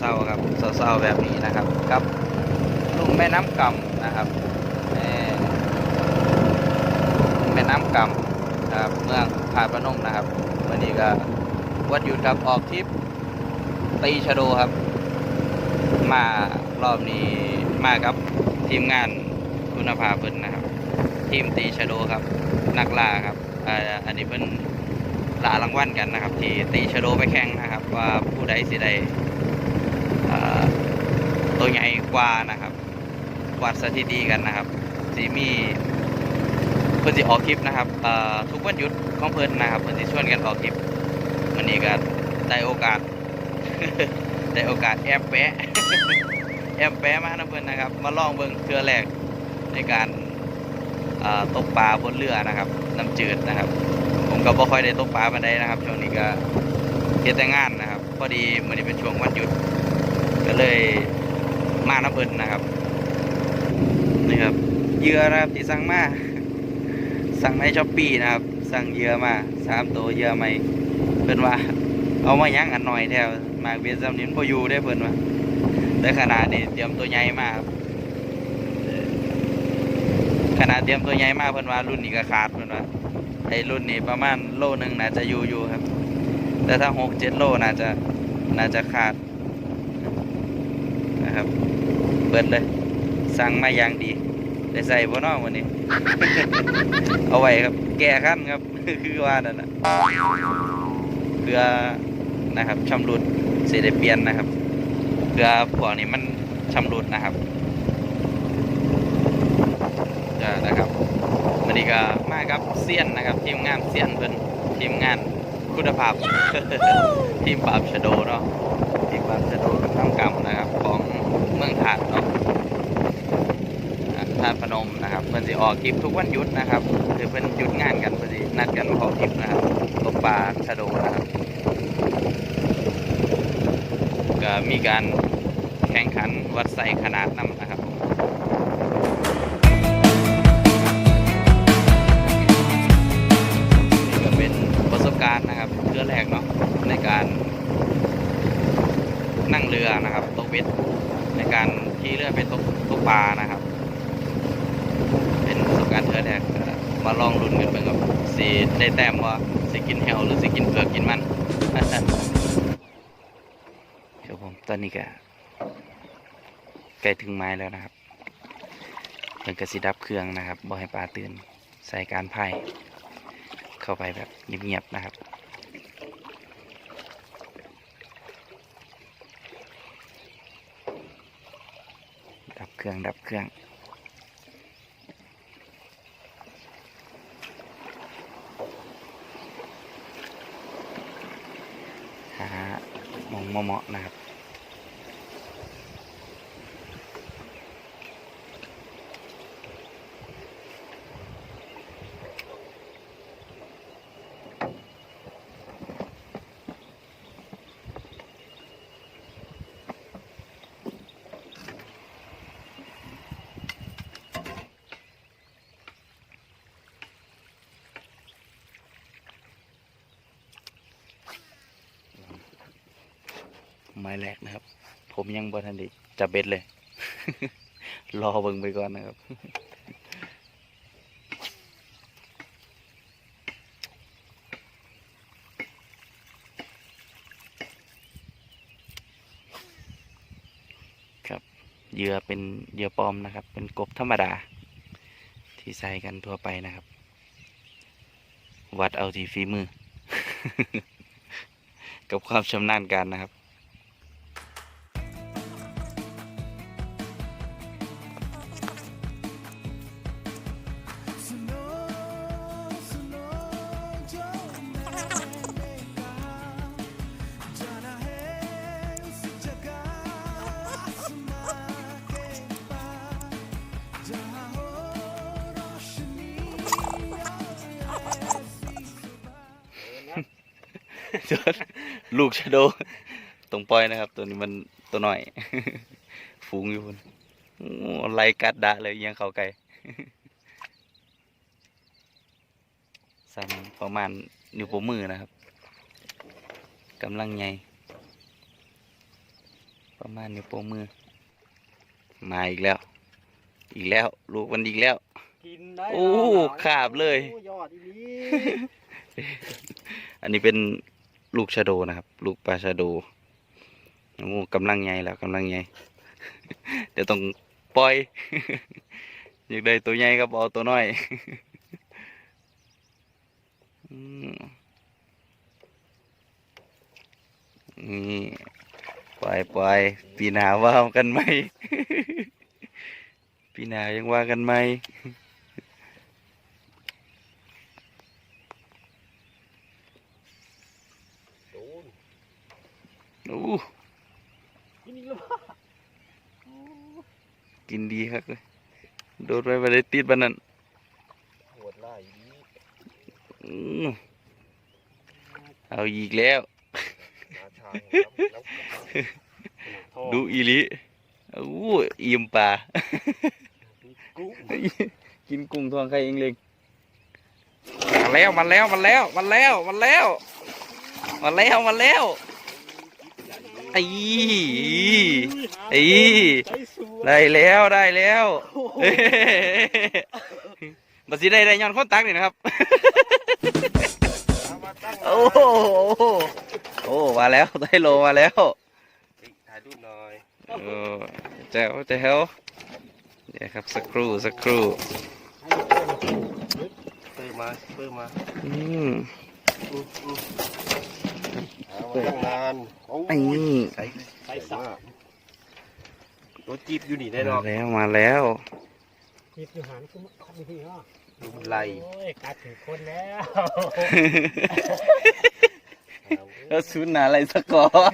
เศร้าครับเศร้าๆแบบนี้นะครับกับลุ่มแม่น้ำกำนะครับแม่น้ำกำนะครับเมืองผาดพนมนะครับวันนี้ก็วันหยุดครับออกทริปตีชะโดครับ มารอบนี้มากับทีมงานคุณภาพเพิ่นนะครับ ทีมตีชะโดครับ นักล่าครับอันนี้เพิ่นลารางวัลกันนะครับ ที่ตีชะโดไปแข่งนะครับ ว่าผู้ใดสิได ตัวใหญ่กว่านะครับ วัดสถิติกันนะครับสีมีเพิ่อนสิออกคลิปนะครับทุกวันหยุดของเพิ่นนะครับเพิ่นสิชวนกันออกคลิปวันนี้ก็ได้โอกาสได้โอกาสแอบแปะแอบแปะมานะเพิ่นนะครับ มาลองเบิ่งเทื่อแรกในการตกปลาบนเรือนะครับน้ำจืดนะครับ ผมก็บ่ค่อยได้ตกปลาปานใดนะครับช่วงนี้ก็เฮ็ดแต่งานนะครับ พอดีมื้อนี้เป็นช่วงวันหยุด ก็เลย มาน้ำเพิ่นนะครับนี่ครับเยื่อนะครับที่สั่งมาสั่งในช้อปปี้นะครับ สั่งเยื่อมาสามตัวเยื่อใหม่เพิ่นว่า เอามายังอันหน่อยแถวมาเบียดซ้ำนี้นบ่อยู่ได้เพิ่นว่าแต่ขนาดนี้เตรียมตัวใหญ่มากครับขนาดเตรียมตัวใหญ่มากเพิ่นว่ารุ่นนี้ก็ขาดเพิ่นว่าไอ้รุ่นนี้ประมาณโลหนึ่งน่าจะอยู่อยู่ครับ แต่ถ้าหกเจ็ดโลน่าจะน่าจะขาด นะครับ เบิดเลยสั่งมาอย่างดี ได้ใส่บ่เนอวันนี้ เอาไว้ครับ แก้ขั้นครับ คือว่านั่นนะเพื่อนะครับชำรุดเสียได้เปลี่ยนนะครับเพื่อพวกนี้มันชำรุดนะครับจะนะครับวันนี้ก็มากับเซียนนะครับ ทีมงานเซียนเพิ่นทีมงานคุณภาพ ทีมปราบชโดเนาะทีมปราบชโดเป็นน้ำกำนะครับ เมืองถาดเนาะอ่าถาดพนมนะครับเพิ่นสิออกคลิปทุกวันหยุดนะครับคือเพิ่นหยุดงานกันเพิ่นสินัดกันมาออกคลิปนะครับตกปลาชะโดนะครับก็มีการแข่งขันวัดไซขนาดน้ำ ได้แต้มว่าสิกินแฮวหรือสิกินเผือกกินมันครับผมตอนนี้ก็ใกล้ถึงไม้แล้วนะครับเพิ่นก็สิดับเครื่องนะครับบ่ให้ปลาตื่นใส่การไพ่เข้าไปแบบเงียบๆนะครับดับเครื่องดับเครื่อง หามอง เหมาะๆนะครับ ไม้แรกนะครับ ผมยังบ่ทันดีจับเบ็ดเลย รอเบิ่งไปก่อนนะครับ ครับเหยื่อเป็นเหยื่อปลอมนะครับ เป็นกบธรรมดา ที่ใส่กันทั่วไปนะครับ วัดเอาที่ฝีมือ กับความชำนาญการนะครับ ลูกชะโด ตรงปล่อยนะครับ ตัวนี้มันตัวหน่อย ฝูงอยู่พุ่นโอ้ไล่กัดดะเลยยังเขาไกลสั่นประมาณนิ้วโป้งมือนะครับกำลังใหญ่ประมาณนิ้วโป้งมือ มาอีกแล้ว อีกแล้ว ลูกมันอีกแล้วกินได้โอ้ขาบเลยโอ้ยอดอีหลีอันนี้เป็น ลูกชะโดนะครับ ลูกปลาชะโดโอ้กำลังใหญ่แล้วกำลังใหญ่เดี๋ยวต้องปล่อยอยากได้ตัวใหญ่ครับเอาตัวน้อยนี่ปล่อยปล่อยปีหนาว่ากันไหมปีหนายังว่ากันไหม โดน โอ้ กินอีกแล้ว กินดีครับเลยโดดไปไปได้ติดบันนั้นโหดไล่อีหลีอืมเอาอีกแล้วมาทางแล้วแล้วดูอีหลิโอ้อิ่มป่ากุ้งกินกุ้งทองไข่เองเลยมาแล้วมาแล้วมาแล้วมาแล้วมาแล้วมาแล้วมาแล้วไอ้ไอ้ใจสูง ได้แล้วได้แล้วเฮ้บัสิได้ได้ย้อนคนตักนี่นะครับเอามาตั้งโอ้โหโอ้มาแล้วได้โลมาแล้วถ่ายรูปหน่อยเออแจ๋วแจ๋วเดี๋ยวครับสักครู่สักครู่เปิดมาเปิดมาอืมอืมอืมหามาตั้งนานโอ้ไอ้ยนี่ใส่ใส่ สักตัวจีบอยู่นี่แน่นอมานแล้วมาแล้วจีบอยู่หันคือขับไปที่เหรอดูมันไล่โอ้ยกัดถึงคนแล้วแล้วศูนย์หนาอะไรสักก่อน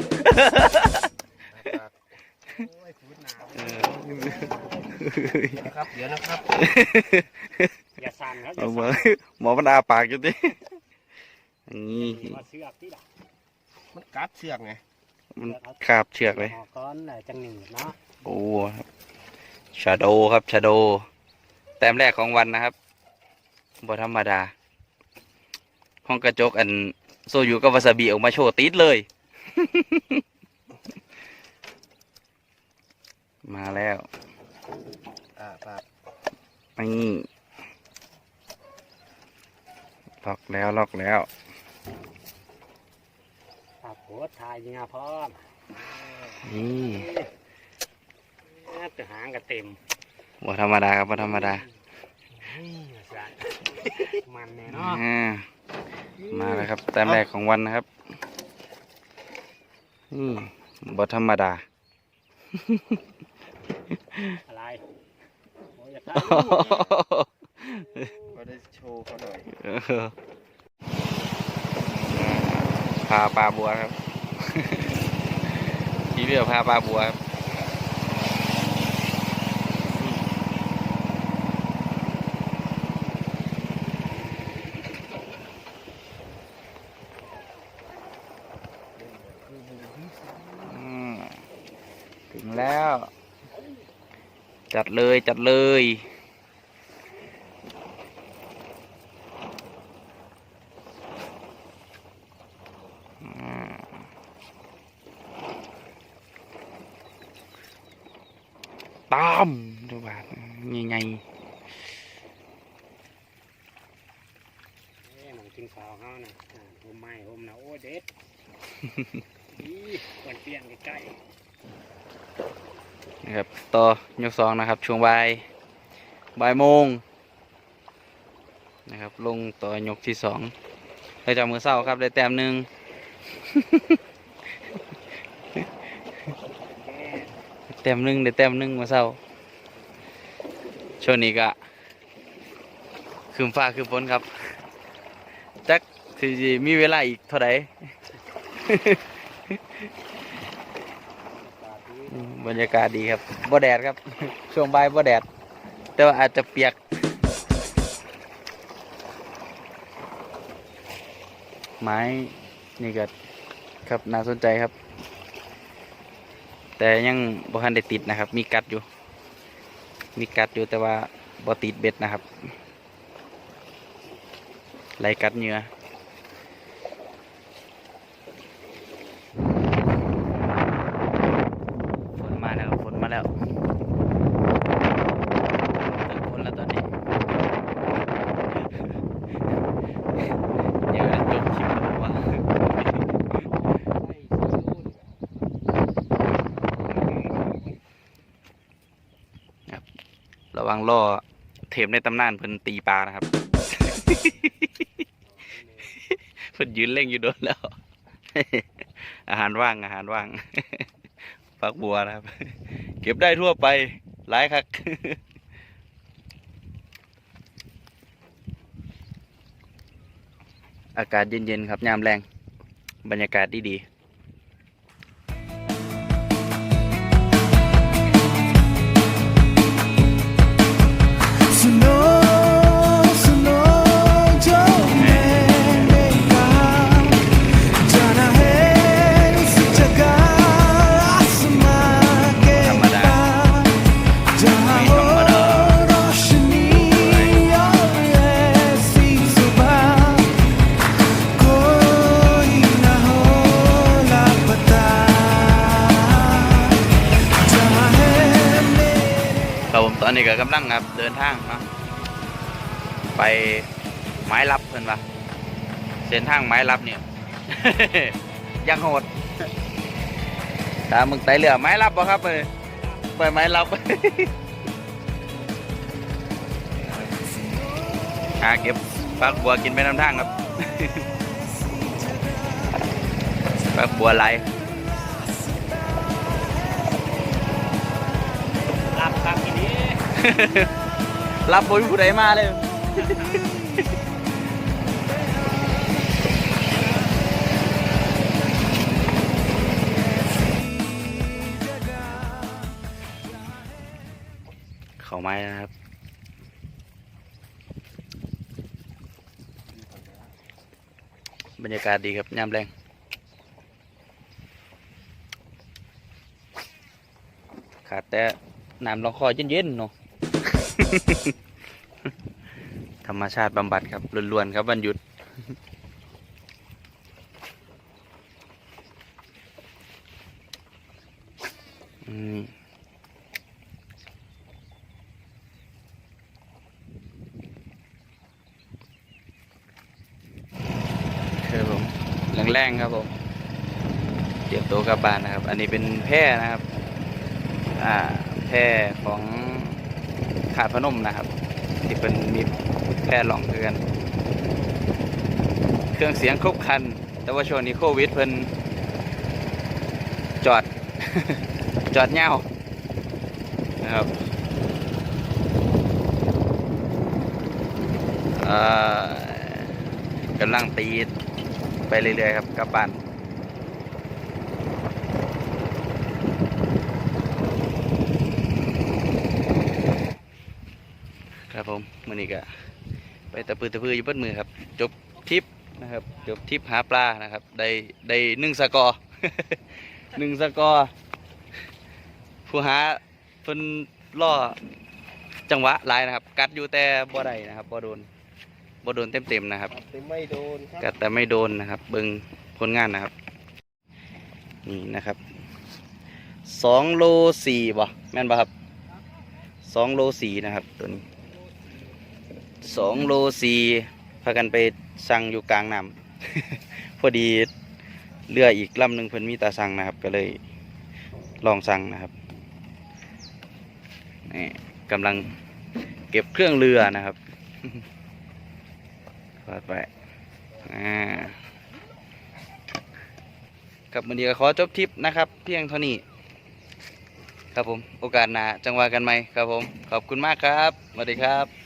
โอ้ยฟูดหนาวเออนะครับ เดี๋ยวนะครับ อย่าสั่นครับอเอาย่ามาสั่นหมอมันอาปากอยู่ดินี่มาเสือกที่ละมันกัดเชือกไงมันขาบเชือกเลยหมอก้อนแหละจังหนึ่งเนาะ โอ้ครับชาโดครับชาโด แต้มแรกของวันนะครับบ่ธรรมดา ห้องกระจกอัน โซยูกับวาซาบิออกมาโชว์ติดเลย มาแล้วอ่าปากนี่ล็อกแล้วล็อกแล้วปากหัวทายยิงอาพร้อมนี่ เอ้ยตัวหางก็เต็มบ่ธรรมดาครับบ่ธรรมดานี่สั่นมันแน่เนาะอ่ามาแล้วครับแต้มแรกของวันนะครับนี่บ่ธรรมดาอะไรโอ้ยอย่าทายก็ได้โชว์เขาหน่อยเออพาปลาบัวครับที่เรือพาปลาบัวครับอืมถึง แล้ว จัดเลยจัดเลยอ่าตามดูบาทยังไงเอ้ยหนังกินข้าวเฮาน่ะอ่าห่มไม้ห่มนะโอ้เด็ด อีควรเปลี่ยนใกล้ นะครับต่อยกสองนะครับ ช่วงบ่ายบ่ายโมงนะครับ ลงต่อยกที่สองเราจากมือเศร้าครับได้แต้มหนึ่งแต้มหนึ่งได้แต้มหนึ่งมือเศร้าช่วงนี้ก็คืมฟ้าคืมฝนครับจักสิมีเวลาอีกเท่าไหร่ บรรยากาศดีครับบ่แดดครับ ช่วงบ่ายบ่แดด แต่ว่าอาจจะเปียก ไม้นี่ก็ครับน่าสนใจครับ แต่ยังบ่ทันได้ติดนะครับ มีกัดอยู่ มีกัดอยู่แต่ว่าบ่ติดเบ็ดนะครับไหลกัดเหงื่อ ระวังล่อเทมในตำนานเพิ่นตีปลานะครับ เพิ่นยืนเล่งอยู่โดนแล้ว อาหารว่างอาหารว่างฟักบัวนะครับ เก็บได้ทั่วไปหลายคักอากาศเย็นๆครับยามแรง บรรยากาศดีๆ ครับผมตอนนี้ก็กำลังครับเดินทางเนาะไปไม้ลับเพิ่อนปะเส้นทางไม้ลับเนี่ยยังโหดตามมึงไตเหลือไม้ลับปะครับเอ้ยไปไม้ลับหาเก็บฟักบัวกินไปน้ำทางครับฟักบัวไหล รับครับทีนี้รับบุญผู้ใดมาเลยเขาไม้นะครับบรรยากาศดีครับยามแรงขาดแต่ น้ำลองคอยเย็นๆเนาะธรรมชาติบำบัดครับล้วนๆครับวันหยุด อืมครับผมแรงๆครับผมเตรียมตัวกลับบ้านนะครับ อันนี้เป็นแพร่นะครับ อ่า แพร่ของขาดพนมนะครับที่เป็นมีแพร่หลองคือกันเครื่องเสียงครบคัน แต่ว่าช่วงนี้โควิดเพิ่นจอด จอดเงานะครับเอ่อกำลังตีไปเรื่อยๆครับกลับบ้าน ครับผ มมื่อนี้ก็ไปตะปือตะพืออยู่เบนมือครับ จบทริปนะครับ จบทริปหาปลานะครับ ได้ได้หนึ่งสกอร์หนึ่งสกอร์ผู้หาเพิ่นล่อจังหวะหลายนะครับ กัดอยู่แต่บ่ได้นะครับบ่โดนบ่โดนเต็มๆนะครับแต่ไม่โดนครับกัดแต่ไม่โดนนะครับ เบิ่งผลงานนะครับ นี่นะครับสองโลสี่บ่แม่นบ่ครับสองโลสี่นะครับตัวนี้ สองโลสี่พากันไปสั่งอยู่กลางน้ำ พอดีเรืออีกลำหนึ่งเพิ่นมีตาสั่งนะครับ ก็เลยลองสั่งนะครับนี่กำลังเก็บเครื่องเรือนะครับวาดไปอ่ากับมือนี้ก็ขอจบทริปนะครับ เพียงเท่านี้ ครับผม โอกาสหน้าจังหวะกันไหมครับผม ขอบคุณมากครับสวัสดีครับ